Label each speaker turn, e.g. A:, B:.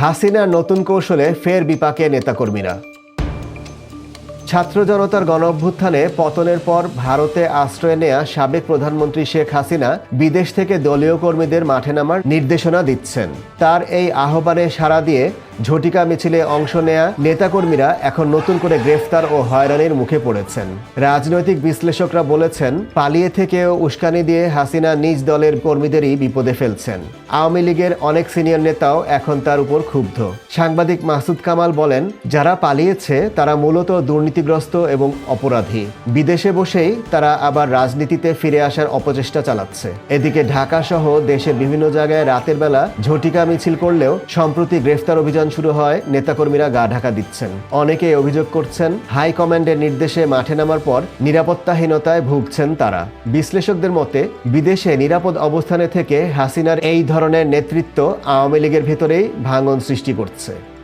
A: হাসিনার নতুন কৌশলে ফের বিপাকে নেতাকর্মীরা। ছাত্র জনতার গণ অভ্যুত্থানে পতনের পর ভারতে আশ্রয় নেয়া সাবেক প্রধানমন্ত্রী শেখ হাসিনা বিদেশ থেকে দলীয় কর্মীদের মাঠে নামার নির্দেশনা দিচ্ছেন। তার এই আহ্বানে সাড়া দিয়ে ঝটিকা মিছিলে অংশ নেয়া নেতাকর্মীরা এখন নতুন করে গ্রেফতার ও হয়রানির মুখে পড়েছেন। রাজনৈতিক বিশ্লেষকরা বলেছেন, পালিয়ে থেকেও উস্কানি দিয়ে হাসিনা নিজ দলের কর্মীদেরই বিপদে ফেলছেন। আওয়ামী লীগের অনেক সিনিয়র নেতাও এখন তার উপর ক্ষুব্ধ। সাংবাদিক মাসুদ কামাল বলেন, যারা পালিয়েছে তারা মূলত দুর্নীতিগ্রস্ত এবং অপরাধী। বিদেশে বসেই তারা আবার রাজনীতিতে ফিরে আসার অপচেষ্টা চালাচ্ছে। এদিকে ঢাকা সহ দেশের বিভিন্ন জায়গায় রাতের বেলা ঝটিকা মিছিল করলেও সম্প্রতি গ্রেফতার অভিযান শুরু হয়, নেতাকর্মীরা গা ঢাকা দিচ্ছেন। অনেকে অভিযোগ করছেন, হাই কমান্ডের নির্দেশে মাঠে নামার পর নিরাপত্তাহীনতায় ভুগছেন তারা। বিশ্লেষকদের মতে, বিদেশে নিরাপদ অবস্থানে থেকে হাসিনার এই ধরনের নেতৃত্ব আওয়ামী লীগের ভেতরেই ভাঙন সৃষ্টি করছে।